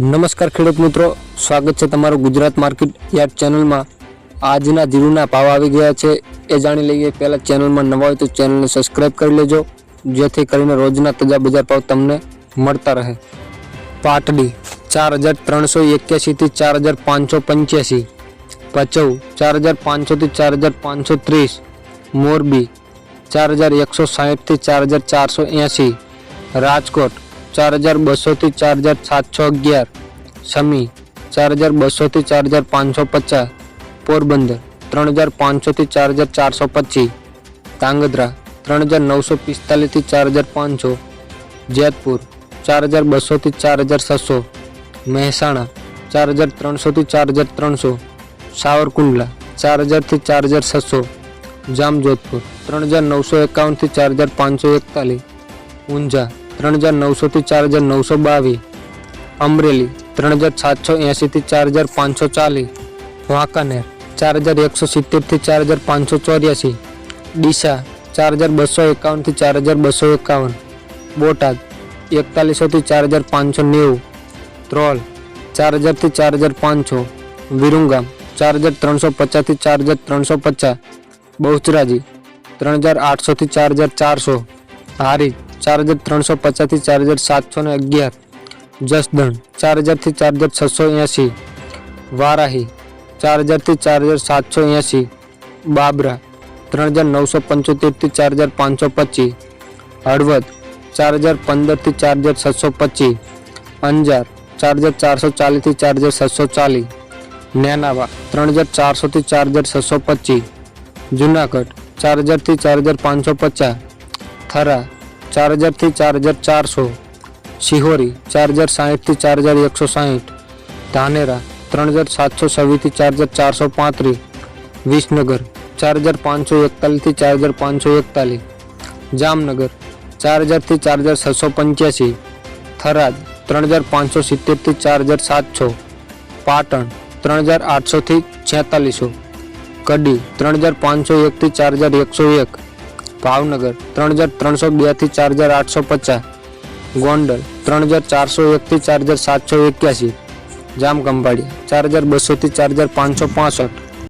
નમસ્કાર ખેડૂત મિત્રો. સ્વાગત છે તમારું ગુજરાત માર્કેટ યાર્ડ ચેનલમાં. આજના જીરુના ભાવ આવી ગયા છે. એ જાણી લઈએ, પહેલાં ચેનલમાં નવા હોય તો ચેનલને સબસ્ક્રાઈબ કરી લેજો, જેથી કરીને રોજના તાજા બજાર ભાવ તમને મળતા રહે. પાટડી ચાર હજાર ત્રણસો એક્યાસીથી ચાર હજાર પાંચસો પંચ્યાસી ભચાઉ ચાર હજાર પાંચસોથી ચાર હજાર પાંચસો ત્રીસ, મોરબી ચાર હજાર એકસો સાહીઠથી ચાર હજાર ચારસો એંસી રાજકોટ ચાર હજાર બસોથી ચાર હજાર સાતસો અગિયાર સમી ચાર હજાર બસોથી ચાર હજાર પાંચસો પચાસ પોરબંદર ત્રણ હજાર પાંચસોથી ચાર હજાર ચારસો પચીસ કાંગધ્રા ત્રણ હજાર નવસો પિસ્તાલીસથી ચાર હજાર પાંચસો જેતપુર ચાર હજાર બસોથી ચાર હજાર છસો મહેસાણા ચાર હજાર ત્રણસોથી ચાર હજાર ત્રણસો સાવરકુંડલા ચાર હજારથી ચાર હજાર છસો જામજોધપુર ત્રણ હજાર નવસો એકાવનથી ચાર હજાર પાંચસો એકતાલીસ ઊંઝા ત્રણ હજાર નવસોથી ચાર હજાર નવસો બાવીસ અમરેલી ત્રણ હજાર સાતસો એંશીથી ચાર હજાર પાંચસો ચાલીસ વાંકાનેર ચાર હજાર એકસો સિત્તેરથી ચાર હજાર પાંચસો ચોર્યાસી ડીસા ચાર હજાર બસો એકાવનથી ચાર હજાર બસો એકાવન બોટાદ એકતાલીસોથી ચાર હજાર પાંચસો નેવું ત્રોલ ચાર હજારથી ચાર હજાર પાંચસો વિરુંગામ ચાર હજાર ત્રણસો પચાસથી ચાર હજાર ત્રણસો પચાસ બહુચરાજી ત્રણ હજાર આઠસોથી ચાર હજાર ચારસો હારી ચાર હજાર ત્રણસો પચાસથી ચાર હજાર સાતસો ને અગિયાર જસદણ ચાર હજારથી ચાર હજાર છસો એંસી વારાહી ચાર હજારથી ચાર હજાર સાતસો એંસી બાબરા ત્રણ હજાર નવસો પંચોતેરથી ચાર હજાર પાંચસો પચીસ હળવદ ચાર હજાર પંદરથી ચાર હજાર છસો પચીસ અંજાર ચાર હજાર ચારસો ચાલીસથી ચાર હજાર છસો ચાલીસ નેનાવા ત્રણ હજાર ચારસોથી ચાર હજાર છસો પચીસ જુનાગઢ ચાર હજારથી ચાર હજાર પાંચસો પચાસ થરા ચાર હજારથી ચાર હજાર ચારસો શિહોરી ચાર હજાર સાહીઠથી ચાર હજાર એકસો સાહીઠ ધાનેરા ત્રણ હજાર સાતસો છવ્વીસથી ચાર હજાર ચારસો પાંત્રીસ વિસનગર ચાર હજાર પાંચસો એકતાલીસથી ચાર હજાર પાંચસો એકતાલીસ જામનગર ચાર હજારથી ચાર હજાર છસો પંચ્યાસી થરાદ ત્રણ હજાર પાંચસો સિત્તેરથી ચાર હજાર સાતસો પાટણ ત્રણ હજાર આઠસોથી છેતાલીસો કડી ત્રણ હજાર પાંચસો એકથી ચાર હજાર એકસો એક ભાવનગર ત્રણ હજાર ત્રણસો બેથી ચાર હજાર આઠસો પચાસ. ગોંડલ ત્રણ હજાર ચારસો એકથી ચાર હજાર સાતસો એક્યાસી. જામખંભાળિયા ચાર હજાર બસોથી ચાર હજાર પાંચસો પાસઠ.